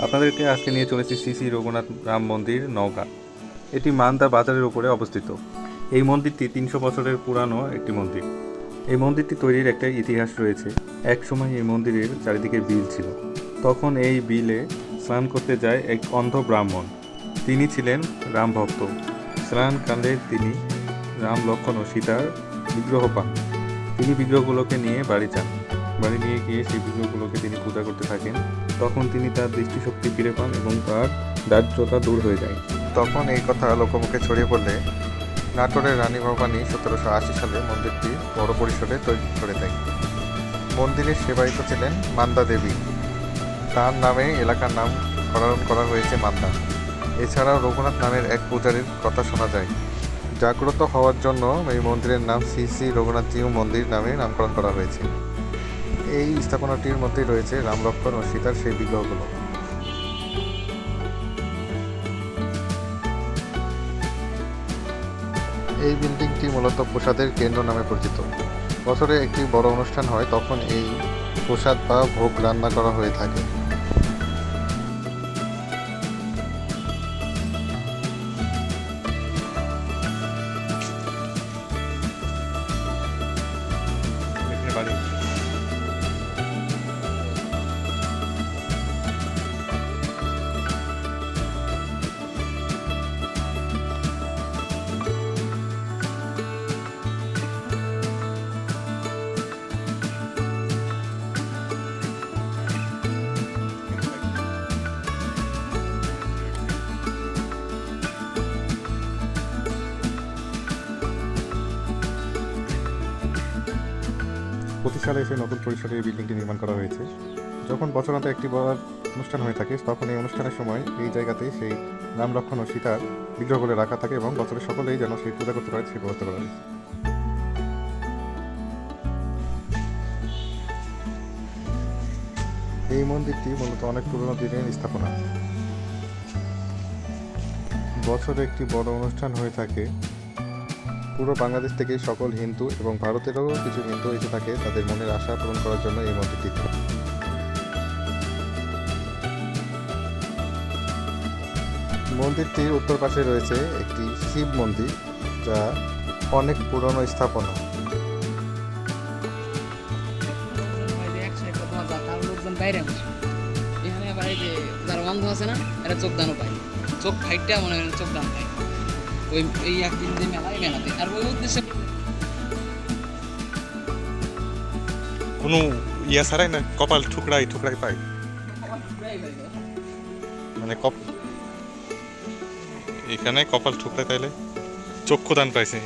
আপনাদেরকে আজকে নিয়ে চলেছি শ্রী শ্রী রঘুনাথ রাম মন্দির নওগাঁ। এটি মান্দা বাজারের উপরে অবস্থিত। এই মন্দিরটি তিনশো বছরের পুরানো একটি মন্দির। এই মন্দিরটি তৈরির একটা ইতিহাস রয়েছে। এক সময় এই মন্দিরের চারিদিকে বিল ছিল। তখন এই বিলে স্নান করতে যায় এক অন্ধ ব্রাহ্মণ। তিনি ছিলেন রাম ভক্ত। স্নান স্নানকালে তিনি রাম লক্ষ্মণ ও সীতার বিগ্রহ পান। তিনি বিগ্রহগুলোকে নিয়ে বাড়ি যান। বাড়ি নিয়ে গিয়ে সেই বিগ্রহগুলোকে তিনি পূজা করতে থাকেন, তখন তিনি তার দৃষ্টিশক্তি ফিরে পান এবং তার দারিদ্রতা দূর হয়ে যায়। তখন এই কথা লোকমুখে ছড়িয়ে পড়লে নাটোরের রানী ভবানী সতেরোশো আশি সালে মন্দিরটি বড় পরিসরে তৈরি করে দেয়। মন্দিরের সেবায়িত ছিলেন মান্দা দেবী। তার নামে এলাকার নামকরণ করা হয়েছে মান্দা। এছাড়াও রঘুনাথ নামের এক পূজারীর কথা শোনা যায়। জাগ্রত হওয়ার জন্য এই মন্দিরের নাম শ্রী শ্রী রঘুনাথজিউ মন্দির নামে নামকরণ করা হয়েছে। এই স্থাপনাটির মধ্যেই রয়েছে রাম লক্ষ্মণ ও সীতার সেই বিগ্রহগুলো। এই বিল্ডিংটি মূলত প্রসাদের কেন্দ্র নামে পরিচিত। বছরে একটি বড় অনুষ্ঠান হয়, তখন এই প্রসাদ বা ভোগ রান্না করা হয়ে থাকে। প্রতি সালে এসে নতুন পরিসরে এই বিল্ডিংটি নির্মাণ করা হয়েছে। যখন বছরান্তে একটি বড় অনুষ্ঠান হয়ে থাকে, তখন এই অনুষ্ঠানের সময় এই জায়গাতেই সেই রাম লক্ষ্মণ ও সীতার বিগ্রহগুলো রাখা থাকে এবং বছরের সকলেই যেন সেই পূজা করতে পারে, সেই ব্যবস্থা করা হয়েছে এই মন্দিরটি মূলত অনেক পুরনো দিনের স্থাপনা। বছরে একটি বড় অনুষ্ঠান হয়ে থাকে পুরো বাংলাদেশ থেকে সকল হিন্দু এবং ভারতেরও কিছু হিন্দু এসে থাকে তাদের মনের আশা পূরণ করার জন্য এই মন্দিরটি মন্দিরটির উত্তর পাশে রয়েছে একটি শিব মন্দির, যা অনেক পুরনো স্থাপনা। চোখ দানও পায় চোখ ফাইটটা মনে করেন চোখ দান পায় ওই এই একদিন যে মেলায় মেলাতে। আর ওই উদ্দেশ্যে কোনো ইয়া ছাড়াই না? কপাল ঠুকরাই ঠুকরাই পাই মানে কপ এখানে কপাল ঠুকরাই পাইলে চক্ষু দান পাইছে।